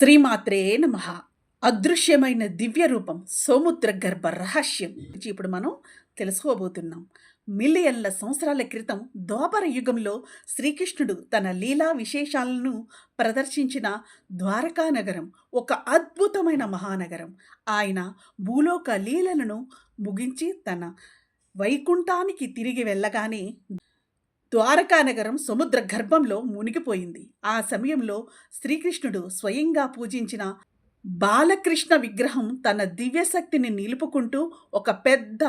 త్రిమాత్రే నమ. అదృశ్యమైన దివ్య రూపం సోముద్ర గర్భ రహస్యం గురించి ఇప్పుడు మనం తెలుసుకోబోతున్నాం. మిలియన్ల సంవత్సరాల క్రితం ద్వాపర యుగంలో శ్రీకృష్ణుడు తన లీలా విశేషాలను ప్రదర్శించిన ద్వారకా నగరం ఒక అద్భుతమైన మహానగరం. ఆయన భూలోక లీలలను ముగించి తన వైకుంఠానికి తిరిగి వెళ్ళగానే ద్వారకానగరం సముద్ర గర్భంలో మునిగిపోయింది. ఆ సమయంలో శ్రీకృష్ణుడు స్వయంగా పూజించిన బాలకృష్ణ విగ్రహం తన దివ్యశక్తిని నిలుపుకుంటూ ఒక పెద్ద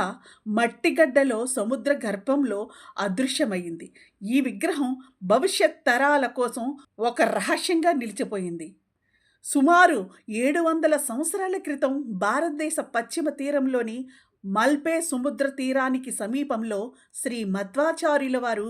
మట్టిగడ్డలో సముద్ర గర్భంలో అదృశ్యమైంది. ఈ విగ్రహం భవిష్యత్ తరాల కోసం ఒక రహస్యంగా నిలిచిపోయింది. సుమారు ఏడు వందల సంవత్సరాల క్రితం భారతదేశ పశ్చిమ తీరంలోని మల్పే సముద్ర తీరానికి సమీపంలో శ్రీ మధ్వాచార్యుల వారు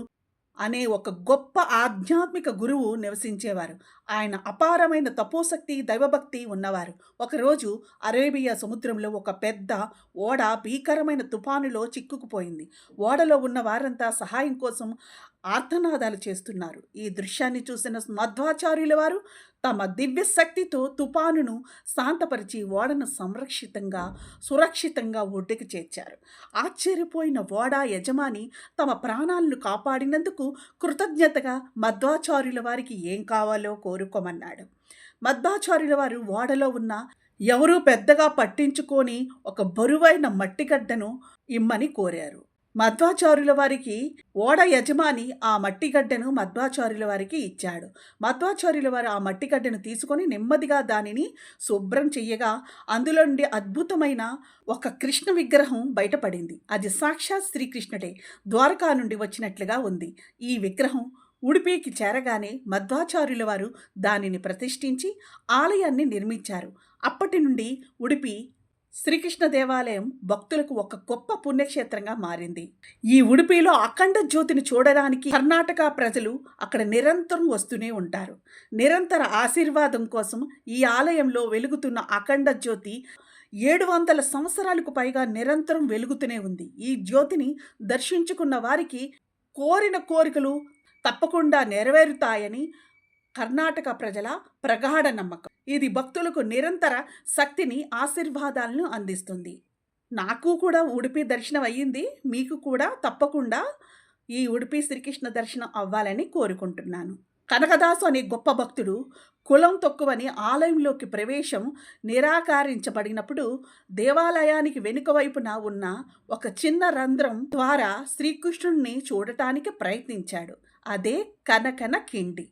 అనే ఒక గొప్ప ఆధ్యాత్మిక గురువు నివసించేవారు. ఆయన అపారమైన తపోశక్తి దైవభక్తి ఉన్నవారు. ఒకరోజు అరేబియా సముద్రంలో ఒక పెద్ద ఓడ భీకరమైన తుఫానులో చిక్కుకుపోయింది. ఓడలో ఉన్న వారంతా సహాయం కోసం ఆర్తనాదాలు చేస్తున్నారు. ఈ దృశ్యాన్ని చూసిన మధ్వాచార్యుల వారు తమ దివ్య శక్తితో తుపానును శాంతపరిచి ఓడను సంరక్షితంగా సురక్షితంగా ఒడ్డుకు చేర్చారు. ఆశ్చర్యపోయిన ఓడ యజమాని తమ ప్రాణాలను కాపాడినందుకు కృతజ్ఞతగా మధ్వాచార్యుల వారికి ఏం కావాలో కోరుకోమన్నాడు. మధ్వాచార్యుల వారు ఓడలో ఉన్న ఎవరూ పెద్దగా పట్టించుకొని ఒక బరువైన మట్టిగడ్డను ఇమ్మని కోరారు. మధ్వాచార్యుల వారికి ఓడ యజమాని ఆ మట్టిగడ్డను మధ్వాచార్యుల వారికి ఇచ్చాడు. మధ్వాచార్యుల వారు ఆ మట్టిగడ్డను తీసుకొని నెమ్మదిగా దానిని శుభ్రం చెయ్యగా అందులో నుండి అద్భుతమైన ఒక కృష్ణ విగ్రహం బయటపడింది. అది సాక్షాత్ శ్రీకృష్ణుడే. ద్వారకా నుండి వచ్చినట్లుగా ఉంది. ఈ విగ్రహం ఉడిపికి చేరగానే మధ్వాచార్యుల వారు దానిని ప్రతిష్ఠించి ఆలయాన్ని నిర్మించారు. అప్పటి నుండి ఉడిపి శ్రీకృష్ణ దేవాలయం భక్తులకు ఒక గొప్ప పుణ్యక్షేత్రంగా మారింది. ఈ ఉడిపిలో అఖండ జ్యోతిని చూడడానికి కర్ణాటక ప్రజలు అక్కడ నిరంతరం వస్తూనే ఉంటారు. నిరంతర ఆశీర్వాదం కోసం ఈ ఆలయంలో వెలుగుతున్న అఖండ జ్యోతి ఏడు వందల సంవత్సరాలకు పైగా నిరంతరం వెలుగుతూనే ఉంది. ఈ జ్యోతిని దర్శించుకున్న వారికి కోరిన కోరికలు తప్పకుండా నెరవేరుతాయని కర్ణాటక ప్రజల ప్రగాఢ నమ్మకం. ఇది భక్తులకు నిరంతర శక్తిని ఆశీర్వాదాలను అందిస్తుంది. నాకు కూడా ఉడిపి దర్శనం అయ్యింది. మీకు కూడా తప్పకుండా ఈ ఉడిపి శ్రీకృష్ణ దర్శనం అవ్వాలని కోరుకుంటున్నాను. కనకదాసు అనే గొప్ప భక్తుడు కులం తక్కువని ఆలయంలోకి ప్రవేశం నిరాకరించబడినప్పుడు దేవాలయానికి వెనుక వైపున ఉన్న ఒక చిన్న రంధ్రం ద్వారా శ్రీకృష్ణుణ్ణి చూడటానికి ప్రయత్నించాడు. అదే కనకన కిండి.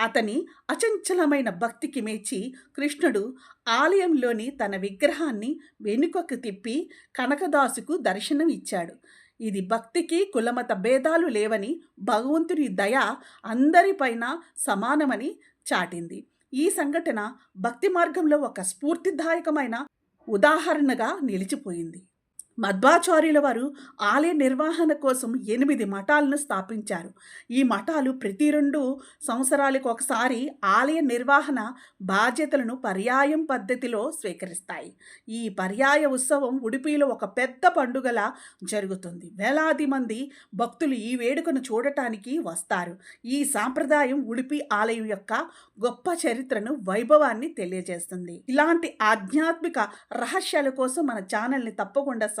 అతని అచంచలమైన భక్తికి మెచ్చి కృష్ణుడు ఆలయంలోని తన విగ్రహాన్ని వెనుకకు తిప్పి కనకదాసుకు దర్శనం ఇచ్చాడు ఇది భక్తికి కులమత భేదాలు లేవని భగవంతుని దయ అందరిపైన సమానమని చాటింది. ఈ సంఘటన భక్తి మార్గంలో ఒక స్ఫూర్తిదాయకమైన ఉదాహరణగా నిలిచిపోయింది. మధ్వాచార్యుల వారు ఆలయ నిర్వహణ కోసం ఎనిమిది మఠాలను స్థాపించారు. ఈ మఠాలు ప్రతి రెండు సంవత్సరాలకు ఒకసారి ఆలయ నిర్వహణ బాధ్యతలను పర్యాయం పద్ధతిలో స్వీకరిస్తాయి. ఈ పర్యాయ ఉత్సవం ఉడిపిలో ఒక పెద్ద పండుగలా జరుగుతుంది. వేలాది మంది భక్తులు ఈ వేడుకను చూడటానికి వస్తారు. ఈ సాంప్రదాయం ఉడిపి ఆలయం యొక్క గొప్ప చరిత్రను వైభవాన్ని తెలియజేస్తుంది. ఇలాంటి ఆధ్యాత్మిక రహస్యాల కోసం మన ఛానల్ని తప్పకుండా